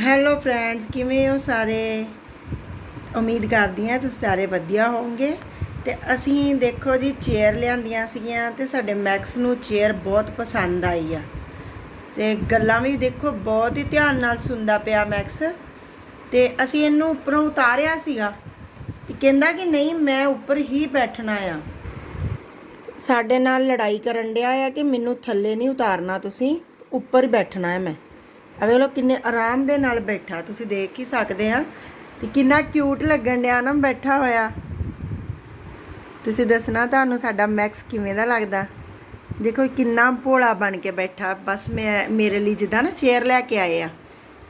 Hello friends ਕਿਵੇਂ ਹੋ ਸਾਰੇ? ਉਮੀਦ ਕਰਦੀ ਹਾਂ ਤੁਸੀਂ ਸਾਰੇ ਵਧੀਆ ਹੋਵੋਗੇ। ਤੇ ਅਸੀਂ ਦੇਖੋ ਜੀ ਚੇਅਰ ਲਿਆਂਦੀਆਂ ਸੀਗੀਆਂ ਤੇ ਸਾਡੇ ਮੈਕਸ ਨੂੰ ਚੇਅਰ ਬਹੁਤ ਪਸੰਦ ਆਈ ਆ। ਤੇ ਗੱਲਾਂ ਵੀ ਦੇਖੋ, ਬਹੁਤ ਹੀ ਧਿਆਨ ਨਾਲ ਸੁਣਦਾ ਪਿਆ ਮੈਕਸ ਤੇ ਅਸੀਂ ਇਹਨੂੰ ਉੱਪਰੋਂ ਉਤਾਰਿਆ ਸੀਗਾ। ਤੇ ਕਹਿੰਦਾ ਕਿ ਨਹੀਂ, ਮੈਂ ਉੱਪਰ ਹੀ ਬੈਠਣਾ ਆ। ਸਾਡੇ ਨਾਲ ਲੜਾਈ ਕਰਨ ਡਿਆ ਆ ਕਿ ਮੈਨੂੰ ਥੱਲੇ ਨਹੀਂ ਉਤਾਰਨਾ ਤੁਸੀਂ, ਉੱਪਰ ਹੀ ਬੈਠਣਾ ਹੈ ਮੈਂ। ਆ ਵੇਖ ਲਓ ਕਿੰਨੇ ਆਰਾਮ ਦੇ ਨਾਲ ਬੈਠਾ। ਤੁਸੀਂ ਦੇਖ ਹੀ ਸਕਦੇ ਆ ਤੇ ਕਿੰਨਾ ਕਿਊਟ ਲੱਗਣ ਡਿਆ ਨਾ ਬੈਠਾ ਹੋਇਆ। ਤੁਸੀਂ ਦੱਸਣਾ ਤੁਹਾਨੂੰ ਸਾਡਾ ਮੈਕਸ ਕਿਵੇਂ ਦਾ ਲੱਗਦਾ? ਦੇਖੋ ਕਿੰਨਾ ਭੋਲਾ ਬਣ ਕੇ ਬੈਠਾ। ਬਸ ਮੈਂ, ਮੇਰੇ ਲਈ ਜਿੱਦਾਂ ਨਾ ਚੇਅਰ ਲੈ ਕੇ ਆਏ ਆ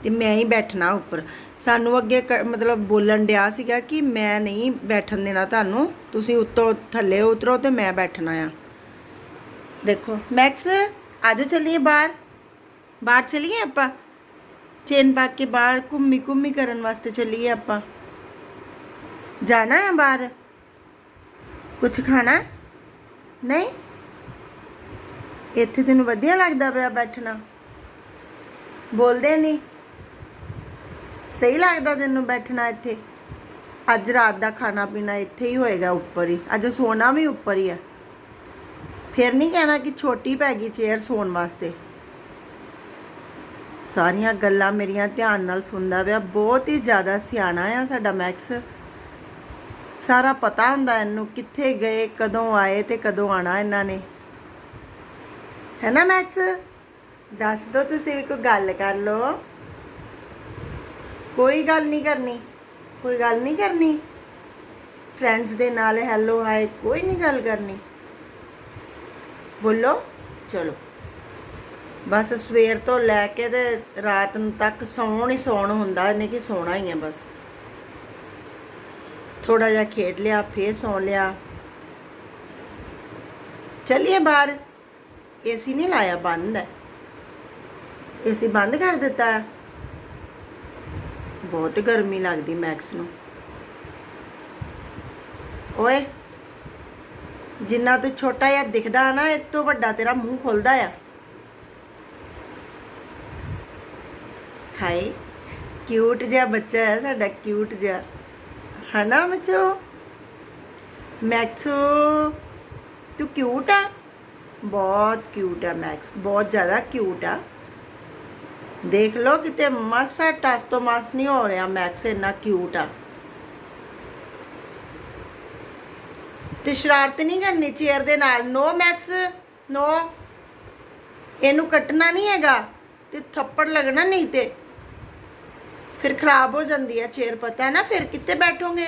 ਤੇ ਮੈਂ ਹੀ ਬੈਠਣਾ ਉੱਪਰ। ਸਾਨੂੰ ਅੱਗੇ ਕ- ਮਤਲਬ ਬੋਲਣ ਡਿਆ ਸੀਗਾ ਕਿ ਮੈਂ ਨਹੀਂ ਬੈਠਣ ਦੇਣਾ ਤੁਹਾਨੂੰ। ਤੁਸੀਂ ਉੱਤੋਂ ਥੱਲੇ ਉਤਰੋ ਤੇ ਮੈਂ ਬੈਠਣਾ ਆ। ਦੇਖੋ ਮੈਕਸ ਅੱਜ ਚੱਲੀਏ ਬਾਹਰ? ਬਾਹਰ ਚਲੀਏ ਆਪਾਂ? ਚੇਨ ਪਾ ਕੇ ਬਾਹਰ ਘੁੰਮੀ ਘੁੰਮੀ ਕਰਨ ਵਾਸਤੇ ਚਲੀਏ ਆਪਾਂ। ਜਾਣਾ ਹੈ ਬਾਹਰ? ਕੁਝ ਖਾਣਾ? ਨਹੀਂ? ਇੱਥੇ ਤੈਨੂੰ ਵਧੀਆ ਲੱਗਦਾ ਪਿਆ ਬੈਠਣਾ। ਬੋਲਦੇ ਨਹੀਂ ਸਹੀ ਲੱਗਦਾ ਤੈਨੂੰ ਬੈਠਣਾ ਇੱਥੇ? ਅੱਜ ਰਾਤ ਦਾ ਖਾਣਾ ਪੀਣਾ ਇੱਥੇ ਹੀ ਹੋਏਗਾ ਉੱਪਰ ਹੀ। ਅੱਜ ਸੋਣਾ ਵੀ ਉੱਪਰ ਹੀ ਆ। ਫਿਰ ਨਹੀਂ ਕਹਿਣਾ ਕਿ ਛੋਟੀ ਪੈ ਗਈ ਚੇਅਰ ਸੌਣ ਵਾਸਤੇ। ਸਾਰੀਆਂ ਗੱਲਾਂ ਮੇਰੀਆਂ ਧਿਆਨ ਨਾਲ ਸੁਣਦਾ ਪਿਆ। ਬਹੁਤ ਹੀ ਜ਼ਿਆਦਾ ਸਿਆਣਾ ਆ ਸਾਡਾ ਮੈਕਸ। ਸਾਰਾ ਪਤਾ ਹੁੰਦਾ ਇਹਨੂੰ ਕਿੱਥੇ ਗਏ, ਕਦੋਂ ਆਏ ਤੇ ਕਦੋਂ ਆਣਾ ਇਹਨਾਂ ਨੇ। ਹੈ ਨਾ ਮੈਕਸ? ਦੱਸ ਦੋ ਤੁਸੀਂ ਵੀ ਕੋਈ ਗੱਲ ਕਰ ਲਓ। ਕੋਈ ਗੱਲ ਨਹੀਂ ਕਰਨੀ। ਕੋਈ ਗੱਲ ਨਹੀਂ ਕਰਨੀ। ਫਰੈਂਡਸ ਦੇ ਨਾਲ ਹੈਲੋ ਹਾਏ, ਕੋਈ ਨਹੀਂ ਗੱਲ ਕਰਨੀ। ਬੋਲੋ, ਚਲੋ। ਬਸ ਸਵੇਰ ਤੋਂ ਲੈ ਕੇ ਤੇ ਰਾਤ ਨੂੰ ਤੱਕ ਸੌਣ ਹੀ ਸੌਣ ਹੁੰਦਾ ਇਹਨੇ ਕਿ ਸੌਣਾ ਹੀ ਹੈ ਬਸ। ਥੋੜਾ ਜਿਹਾ ਖੇਡ ਲਿਆ, ਫੇਰ ਸੌ ਲਿਆ। ਚੱਲੀਏ ਬਾਹਰ। ਏਸੀ ਨਹੀਂ ਲਾਇਆ, ਬੰਦ ਹੈ। ਏਸੀ ਬੰਦ ਕਰ ਦਿੱਤਾ। ਹੈ। ਬਹੁਤ ਗਰਮੀ ਲੱਗਦੀ ਮੈਕਸ ਨੂੰ। ਓਏ, ਜਿੰਨਾ ਤੂੰ ਛੋਟਾ ਜਿਹਾ ਦਿਖਦਾ ਨਾ, ਇਹ ਤੋਂ ਵੱਡਾ ਤੇਰਾ ਮੂੰਹ ਖੁੱਲਦਾ ਆ। ਹਾਏ ਕਿਊਟ ਜਿਹਾ ਬੱਚਾ ਹੈ ਸਾਡਾ ਕਿਊਟ ਜਿਹਾ। ਹਨਾ ਬੱਚੋ? ਮੈਕਸੋ, ਤੂੰ ਕਿਊਟ ਆ? ਬਹੁਤ ਕਿਊਟ ਆ ਮੈਕਸ, ਬਹੁਤ ਜ਼ਿਆਦਾ ਕਿਊਟ ਆ। ਦੇਖ ਲਓ ਕਿਤੇ ਮਾਸਾ ਟਸ ਤੋਂ ਮਾਸ ਨਹੀਂ ਹੋ ਰਿਹਾ ਮੈਕਸ ਇੰਨਾ ਕਿਊਟ ਆ। ਤੇ ਸ਼ਰਾਰਤ ਨਹੀਂ ਕਰਨੀ ਚੇਅਰ ਦੇ ਨਾਲ। ਨੋ ਮੈਕਸ ਨੋ ਇਹਨੂੰ ਕੱਟਣਾ ਨਹੀਂ ਹੈਗਾ ਤੇ ਥੱਪੜ ਲੱਗਣਾ ਨਹੀਂ ਤੇ। ਫਿਰ ਖਰਾਬ ਹੋ ਜਾਂਦੀ ਹੈ ਚੇਅਰ ਪਤਾ ਹੈ ਨਾ? ਫਿਰ ਕਿੱਥੇ ਬੈਠੋਗੇ?